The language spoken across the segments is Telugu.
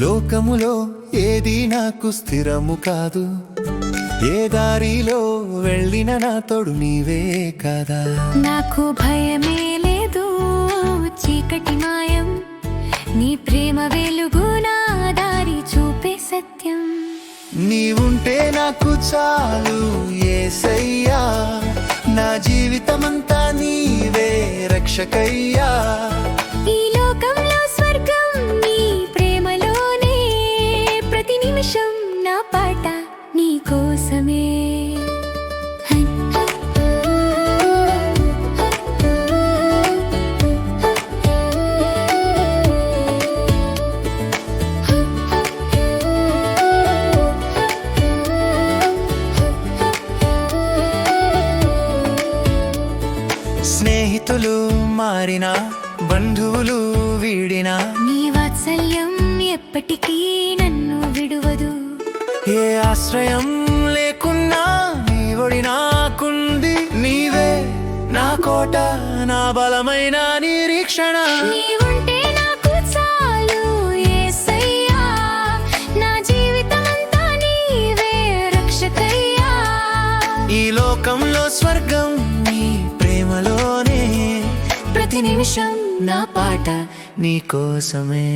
లోకములో ఏది నాకు స్థిరము కాదు ఏ దారిలో వెళ్ళిన నా తోడు నీవే కదా. నాకు భయమే లేదు చీకటి మాయం నీ ప్రేమ వెలుగునా నీవుంటే నాకు చాలు ఏసయ్యా. నా జీవితమంతా నీవే రక్షకయ్యా. ఈ లోకంలో స్వర్గం నీ ప్రేమలోనే ప్రతి నిమిషం నా పాట నీ కోసమే. స్నేహితులు మారినా బంధువులు వీడినా. నీ వాత్సల్యం ఎప్పటికీ నన్ను విడువదు. ఏ ఆశ్రయం లేకున్నా నీ ఒడి నాకుంది నీవే. నా కోట నా బలమైన నిరీక్షణ. నిమిషం నా పాట నీ కోసమే.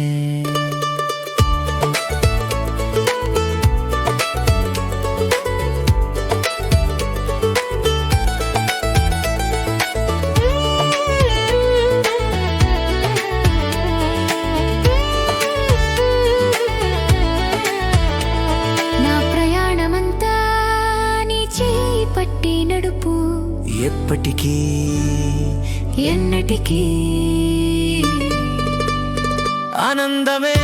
నా ప్రయాణమంతా పట్టి నడుపు. ఎప్పటికీ ఎన్నటికీ ఆనందమే.